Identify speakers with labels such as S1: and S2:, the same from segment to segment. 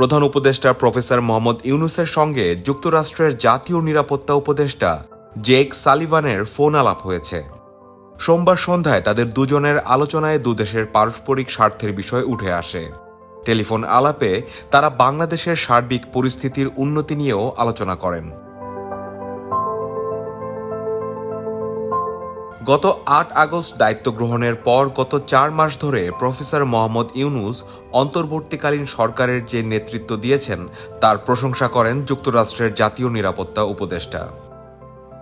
S1: প্রধান উপদেষ্টা প্রফেসর মোহাম্মদ ইউনুসের সঙ্গে যুক্তরাষ্ট্রের জাতীয় নিরাপত্তা উপদেষ্টা জেক সালিভানের ফোন আলাপ হয়েছে। সোমবার সন্ধ্যায় তাদের দুজনের আলোচনায় দুদেশের পারস্পরিক স্বার্থের বিষয় উঠে আসে। টেলিফোন আলাপে তারা বাংলাদেশের সার্বিক পরিস্থিতির উন্নতি নিয়েও আলোচনা করেন। গত আট আগস্ট দায়িত্ব গ্রহণের পর গত চার মাস ধরে প্রফেসর মোহাম্মদ ইউনুস অন্তর্বর্তীকালীন সরকারের যে নেতৃত্ব দিয়েছেন, তার প্রশংসা করেন যুক্তরাষ্ট্রের জাতীয় নিরাপত্তা উপদেষ্টা।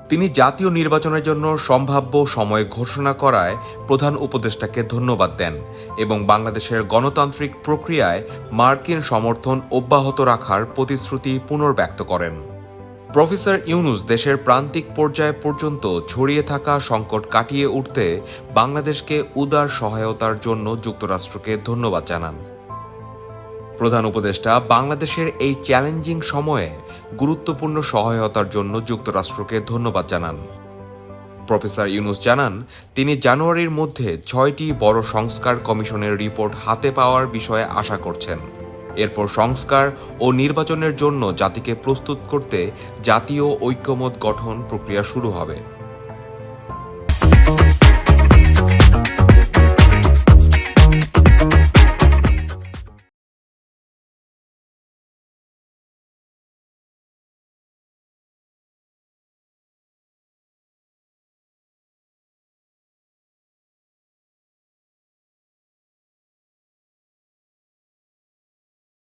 S1: তিনি জাতীয় নির্বাচনের জন্য সম্ভাব্য সময় ঘোষণা করায় প্রধান উপদেষ্টাকে ধন্যবাদ দেন এবং বাংলাদেশের গণতান্ত্রিক প্রক্রিয়ায় মার্কিন সমর্থন অব্যাহত রাখার প্রতিশ্রুতি পুনর্ব্যক্ত করেন। প্রফেসর ইউনুস দেশের প্রান্তিক পর্যায় পর্যন্ত ছড়িয়ে থাকা সংকট কাটিয়ে উঠতে বাংলাদেশকে উদার সহায়তার জন্য যুক্তরাষ্ট্রকে ধন্যবাদ জানান। প্রধান উপদেষ্টা, বাংলাদেশের এই চ্যালেঞ্জিং সময়ে গুরুত্বপূর্ণ সহায়তার জন্য যুক্তরাষ্ট্রকে ধন্যবাদ জানান। প্রফেসর ইউনুস জানান, তিনি জানুয়ারির মধ্যে ছয়টি বড় সংস্কার কমিশনের রিপোর্ট হাতে পাওয়ার বিষয়ে আশা করছেন। এরপর সংস্কার ও নির্বাচনের জন্য জাতিকে প্রস্তুত করতে জাতীয় ঐক্যমত গঠন প্রক্রিয়া শুরু হবে।